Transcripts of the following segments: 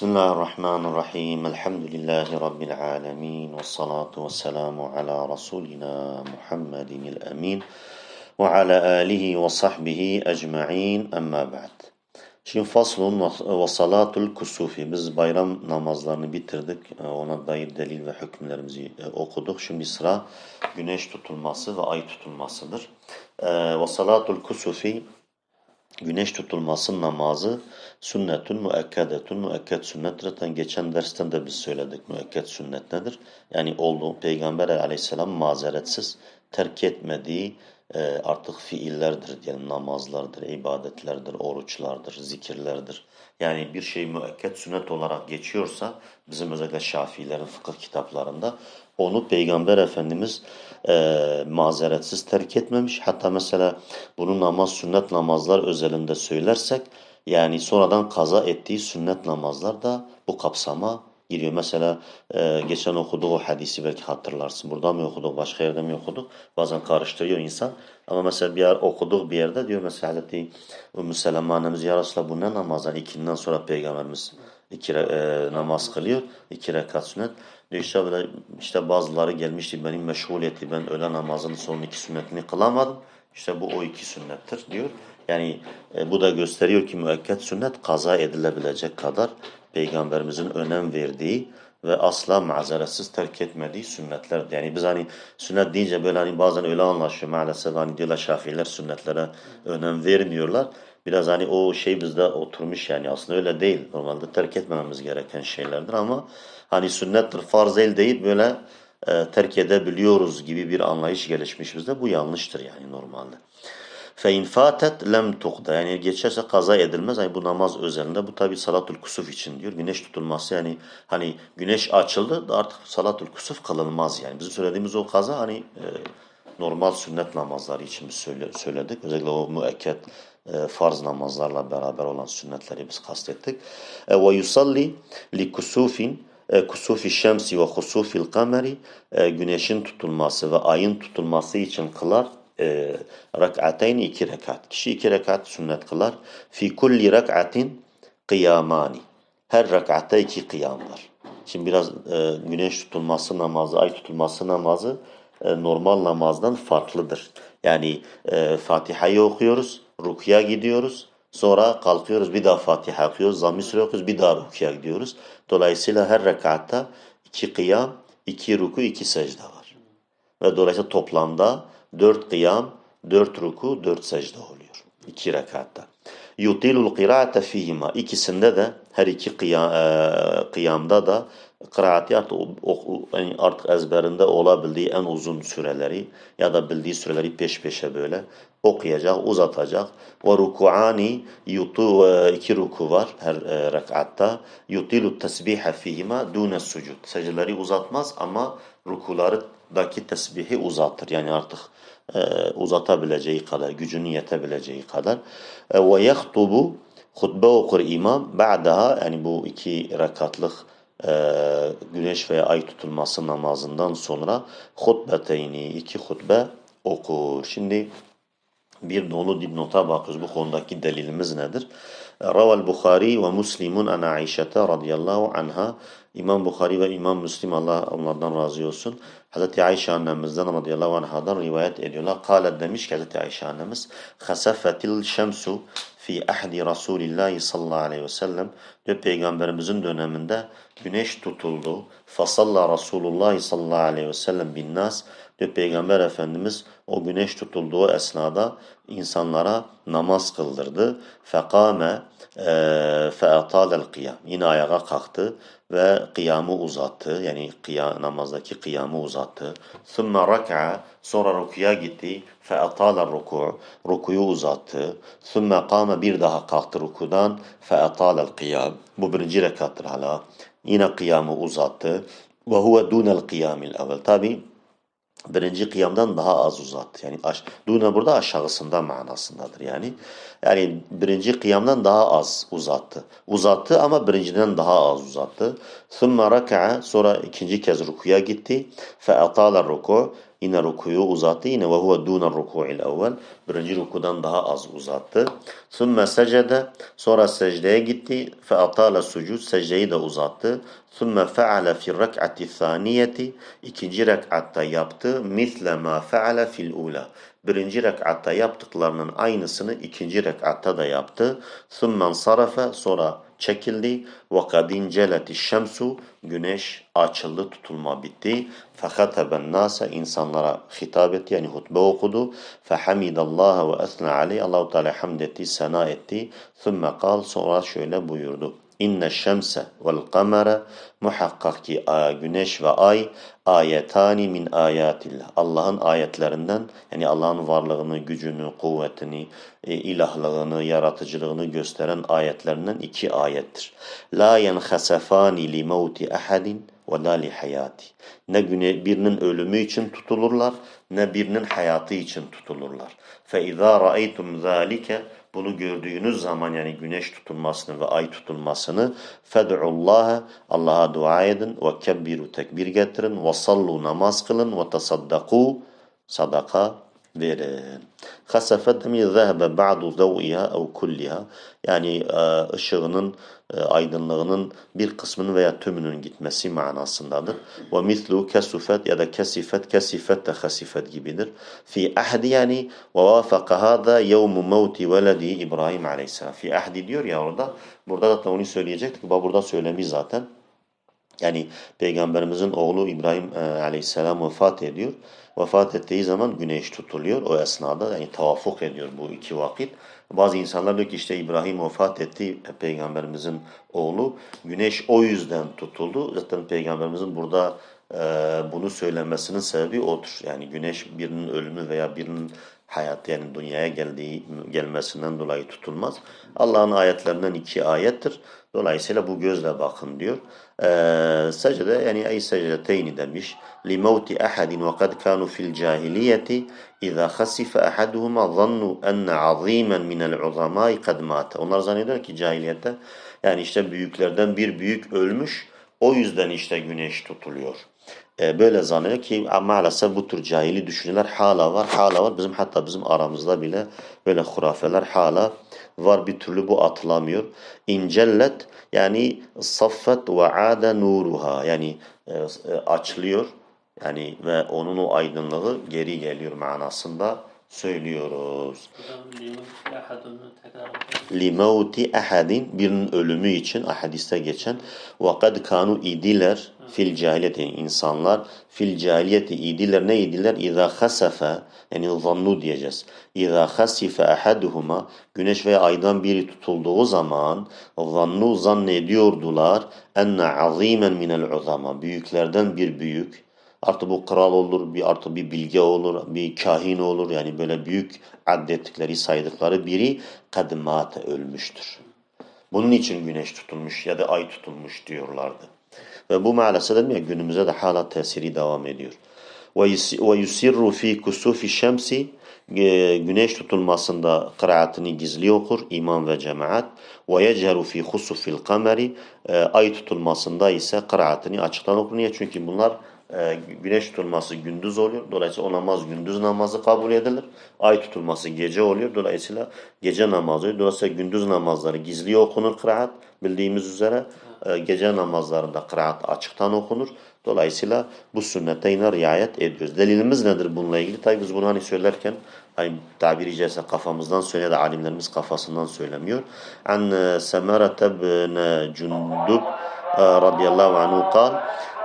بسم الله الرحمن الرحيم الحمد لله رب العالمين والصلاة والسلام على رسولنا محمد الأمين وعلى آله وصحبه أجمعين أما بعد Şimdi faslun ve salatul kusufi. Biz bayram namazlarını bitirdik. Ona dair delil ve hükümlerimizi okuduk. Şimdi sıra güneş tutulması ve ay tutulmasıdır. Ve salatul kusufi güneş tutulması namazı sünnetun müekkedetun müekked sünnettir. Zaten geçen dersten de biz söyledik müekked sünnet nedir? Yani olduğu Peygamber aleyhisselam mazeretsiz terk etmediği artık fiillerdir diyelim namazlardır, ibadetlerdir, oruçlardır, zikirlerdir. Yani bir şey müekket sünnet olarak geçiyorsa bizim özellikle Şafiilerin fıkıh kitaplarında onu Peygamber Efendimiz e, mazeretsiz terk etmemiş. Hatta mesela bunu namaz sünnet namazlar özelinde söylersek yani sonradan kaza ettiği sünnet namazlar da bu kapsama giriyor. Mesela e, geçen okuduk o hadisi belki hatırlarsın. Burada mı okuduk, başka yerde mi okuduk? Bazen karıştırıyor insan. Ama mesela bir yer okuduk bir yerde diyor mesela Hazreti Ümmü Seleme annemiz ya Resulallah bu ne namazdan? ikinden sonra Peygamberimiz iki e, namaz kılıyor. iki rekat sünnet. Diyor işte, işte bazıları gelmişti benim meşgul etti. Ben öğle namazının son iki sünnetini kılamadım. İşte bu o iki sünnettir diyor. Yani e, bu da gösteriyor ki müekket sünnet kaza edilebilecek kadar Peygamberimizin önem verdiği ve asla mazeretsiz terk etmediği sünnetler. Yani biz hani sünnet deyince böyle hani bazen öyle anlaşıyor maalesef hani diyorlar şafiler sünnetlere önem vermiyorlar. Biraz hani o şey bizde oturmuş yani aslında öyle değil. Normalde terk etmememiz gereken şeylerdir ama hani sünnettir farz el deyip böyle e, terk edebiliyoruz gibi bir anlayış gelişmiş bizde. Bu yanlıştır yani normalde. Fein fatet lem tukda. Yani geçerse kaza edilmez. Yani bu namaz özelinde. Bu tabi salatul kusuf için diyor. Güneş tutulması yani hani güneş açıldı da artık salatul kusuf kılınmaz yani. Bizim söylediğimiz o kaza hani e, normal sünnet namazları için biz söyledik. Özellikle o müekket e, farz namazlarla beraber olan sünnetleri biz kastettik. E, ve yusalli li kusufin e, kusufi şemsi ve husufil kameri e, güneşin tutulması ve ayın tutulması için kılar e, rak'ateyn iki rekat. Kişi iki rekat sünnet kılar. Fi kulli rak'atin kıyamani. Her rekatta iki kıyam var. Şimdi biraz e, güneş tutulması namazı, ay tutulması namazı e, normal namazdan farklıdır. Yani e, Fatiha'yı okuyoruz, rukuya gidiyoruz. Sonra kalkıyoruz bir daha Fatiha okuyoruz, zamm okuyoruz, bir daha rukuya gidiyoruz. Dolayısıyla her rekatta iki kıyam, iki ruku, iki secde var. Ve dolayısıyla toplamda dört kıyam, dört ruku, dört secde oluyor. İki rekatta. Yutilul kıraate fihima. İkisinde de her iki kıyam, e, kıyamda da kıraati artık, artık ezberinde olabildiği en uzun süreleri ya da bildiği süreleri peş peşe böyle okuyacak, uzatacak. Ve rukuani yutu e, iki ruku var her e, rekatta. Yutilu tesbiha fihima dune sucud. Secdeleri uzatmaz ama rukuları daki tesbihi uzatır. Yani artık e, uzatabileceği kadar, gücünün yetebileceği kadar. Ve yahtubu hutbe okur imam ba'daha yani bu iki rekatlık e, güneş veya ay tutulması namazından sonra hutbeteyni iki hutbe okur. Şimdi bir dolu dipnota bakıyoruz. Bu konudaki delilimiz nedir? Raval Bukhari ve Müslimun an Aişete radıyallahu anha İmam Bukhari ve İmam Müslim Allah onlardan razı olsun. Hz. Ayşe annemizden radıyallahu anhadan rivayet ediyorlar. Kâlet demiş ki Hz. Ayşe annemiz Khasafetil şemsu fi ahdi Resulillahi sallallahu aleyhi ve sellem diyor Peygamberimizin döneminde güneş tutuldu. Fasalla Resulullah sallallahu aleyhi ve sellem bin nas diyor Peygamber Efendimiz o güneş tutulduğu esnada insanlara namaz kıldırdı. Fekame fe'atâlel kıyam. Yine ayağa kalktı ve kıyamı uzattı. Yani kıyam, namazdaki kıyamı uzattı. Thumma raka'a sonra rukuya gitti. Fe'atâlel ruku' rukuyu uzattı. Thumma kâme bir daha kalktı rukudan. Fe'atâlel kıyam. Bu birinci rekattır hala. Yine kıyamı uzattı. Ve huve dûnel kıyamil evvel. Tabi birinci kıyamdan daha az uzat. Yani aş, duna burada aşağısında manasındadır yani. Yani birinci kıyamdan daha az uzattı. Uzattı ama birinciden daha az uzattı. Thumma raka'a sonra ikinci kez rukuya gitti. Fe atala ruku Yine rukuyu uzattı. Yine ve huve dûne ruku'il evvel. Birinci rukudan daha az uzattı. Sümme secde. Sonra secdeye gitti. Fe atale sucud. Secdeyi de uzattı. Sümme fe'ale fil rek'ati saniyeti. İkinci rek'atta yaptı. Misle ma fe'ale fil ula. Birinci rek'atta yaptıklarının aynısını ikinci rek'atta da yaptı. Sümme sarafe. Sonra çekildi. Ve kad inceleti şemsu güneş açıldı tutulma bitti. Fehataben nase insanlara hitap etti yani hutbe okudu. Fehamidallaha ve esna aleyh Allahu Teala hamd etti, sena etti. Thumma kal sonra şöyle buyurdu. İnne şemse vel kamera muhakkak ki güneş ve ay ayetani min ayatillah. Allah'ın ayetlerinden yani Allah'ın varlığını, gücünü, kuvvetini, e, ilahlığını, yaratıcılığını gösteren ayetlerinden iki ayettir. La yenhasefani li mevti ahadin ve la li hayati. Ne güne, birinin ölümü için tutulurlar ne birinin hayatı için tutulurlar. Fe izâ ra'eytum zâlike bunu gördüğünüz zaman yani güneş tutulmasını ve ay tutulmasını fed'ullaha Allah'a dua edin ve kebbiru tekbir getirin ve sallu namaz kılın ve tasaddaku sadaka verin. Hasefet mi zehebe ba'du zav'iha ev kulliha yani e, ışığının e, aydınlığının bir kısmının veya tümünün gitmesi manasındadır. Ve mislu kesufet ya da kesifet, kesifet de hasifet gibidir. Fi ahdi yani ve vafaka hada yevmu mevti veledi İbrahim aleyhisselam. Fi ahdi diyor ya orada. Burada da onu söyleyecektik. Burada söylemiş zaten. Yani Peygamberimizin oğlu İbrahim e, aleyhisselam vefat ediyor. Vefat ettiği zaman güneş tutuluyor. O esnada yani tavafuk ediyor bu iki vakit. Bazı insanlar diyor ki işte İbrahim vefat etti Peygamberimizin oğlu. Güneş o yüzden tutuldu. Zaten Peygamberimizin burada e, bunu söylemesinin sebebi odur. Yani güneş birinin ölümü veya birinin hayat yani dünyaya geldiği gelmesinden dolayı tutulmaz. Allah'ın ayetlerinden iki ayettir. Dolayısıyla bu gözle bakın diyor. Ee, secde yani ay secdeteyni demiş. Li mevti ahadin ve kad kanu fil cahiliyeti iza khasife ahaduhuma zannu enne azimen minel uzamai kad. Onlar zannediyor ki cahiliyette yani işte büyüklerden bir büyük ölmüş o yüzden işte güneş tutuluyor. Ee, böyle zannediyor ki maalesef bu tür cahili düşünceler hala var. Hala var. Bizim hatta bizim aramızda bile böyle hurafeler hala var. Bir türlü bu atılamıyor. İncellet yani saffet ve ade nuruha yani e, e, açılıyor. Yani ve onun o aydınlığı geri geliyor manasında söylüyoruz. Limevti ahadin birinin ölümü için hadiste geçen ve kad kanu idiler fil cahiliyeti insanlar fil cahiliyeti idiler ne idiler? İza hasafe yani zannu diyeceğiz. İza hasife ahaduhuma güneş veya aydan biri tutulduğu zaman zannu zannediyordular enne azimen minel uzama büyüklerden bir büyük Artı bu kral olur, bir artı bir bilge olur, bir kahin olur. Yani böyle büyük addettikleri, saydıkları biri kadimate ölmüştür. Bunun için güneş tutulmuş ya da ay tutulmuş diyorlardı. Ve bu maalesef dedim ya günümüze de hala tesiri devam ediyor. Ve yusirru fi kusufi şemsi güneş tutulmasında kıraatını gizli okur imam ve cemaat ve yeceru fi husufil kameri ay tutulmasında ise kıraatını açıktan okur. Niye? Çünkü bunlar e, güneş tutulması gündüz oluyor. Dolayısıyla o namaz gündüz namazı kabul edilir. Ay tutulması gece oluyor. Dolayısıyla gece namazı oluyor. Dolayısıyla gündüz namazları gizli okunur kıraat bildiğimiz üzere. E, gece namazlarında kıraat açıktan okunur. Dolayısıyla bu sünnete yine riayet ediyoruz. Delilimiz nedir bununla ilgili? Tabi biz bunu hani söylerken hani tabiri caizse kafamızdan söylüyor da alimlerimiz kafasından söylemiyor. An Semerete bin Cundub radıyallahu anhu kal.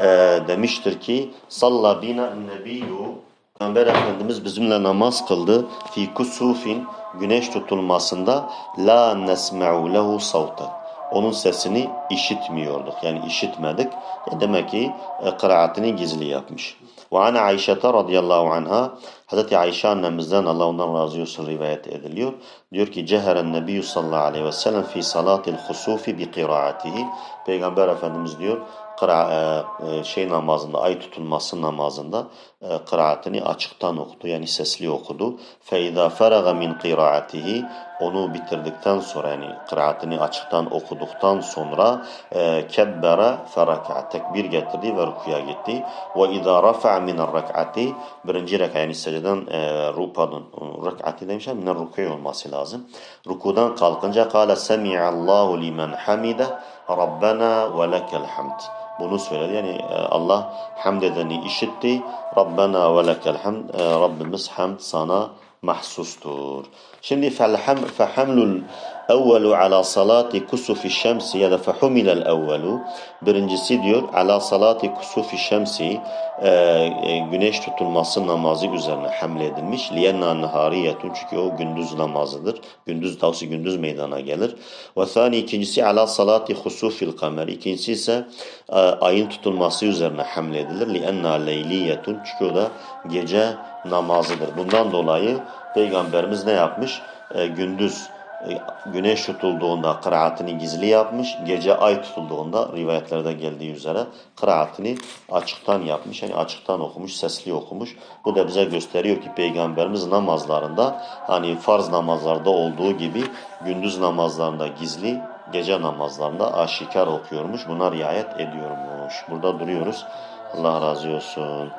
E, demiştir ki salla bina nebiyyü Peygamber Efendimiz bizimle namaz kıldı. Fi kusufin güneş tutulmasında la nesme'u lehu savtan onun sesini işitmiyorduk yani işitmedik. E demek ki e, kıraatini gizli yapmış. Ve ana Ayşe radıyallahu anha Hazreti Ayşe annemizden Allah ondan razı olsun rivayet ediliyor. Diyor ki Ceheren Nebiyyü sallallahu aleyhi ve sellem fi salatil husufi bi kıraatihi. Peygamber Efendimiz diyor kıra, e, e, şey namazında, ay tutulması namazında e, kıraatini açıktan okudu. Yani sesli okudu. فَاِذَا فَرَغَ مِنْ قِرَاَتِهِ onu bitirdikten sonra yani kıraatini açıktan okuduktan sonra e, kebbere feraka tekbir getirdi ve rukuya gitti. Ve izâ rafa'a minel rak'ati birinci reka yani secdeden e, rupadın rak'ati demişler minel rukuya olması lazım. Rukudan kalkınca kâle semi'allahu limen hamide Rabbena ve lekel hamd. Bunu söyledi. Yani e, Allah hamd edeni işitti. Rabbena ve lekel hamd. E, Rabbimiz hamd sana mahsustur. Şimdi felhem, evvelu ala salati kusufi şemsi ya da fehumilel evvelu birincisi diyor ala salati kusufi şemsi e, e, güneş tutulması namazı üzerine hamledilmiş. Liyenna nahariyetun çünkü o gündüz namazıdır. Gündüz tavsi gündüz meydana gelir. Ve thani ikincisi ala salati husufil kamer. İkincisi ise e, ayın tutulması üzerine hamledilir. Liyenna leyliyetun çünkü o da gece namazıdır. Bundan dolayı Peygamberimiz ne yapmış? E, gündüz güneş tutulduğunda kıraatini gizli yapmış. Gece ay tutulduğunda rivayetlerde geldiği üzere kıraatini açıktan yapmış. Yani açıktan okumuş, sesli okumuş. Bu da bize gösteriyor ki Peygamberimiz namazlarında hani farz namazlarda olduğu gibi gündüz namazlarında gizli, gece namazlarında aşikar okuyormuş. Buna riayet ediyormuş. Burada duruyoruz. Allah razı olsun.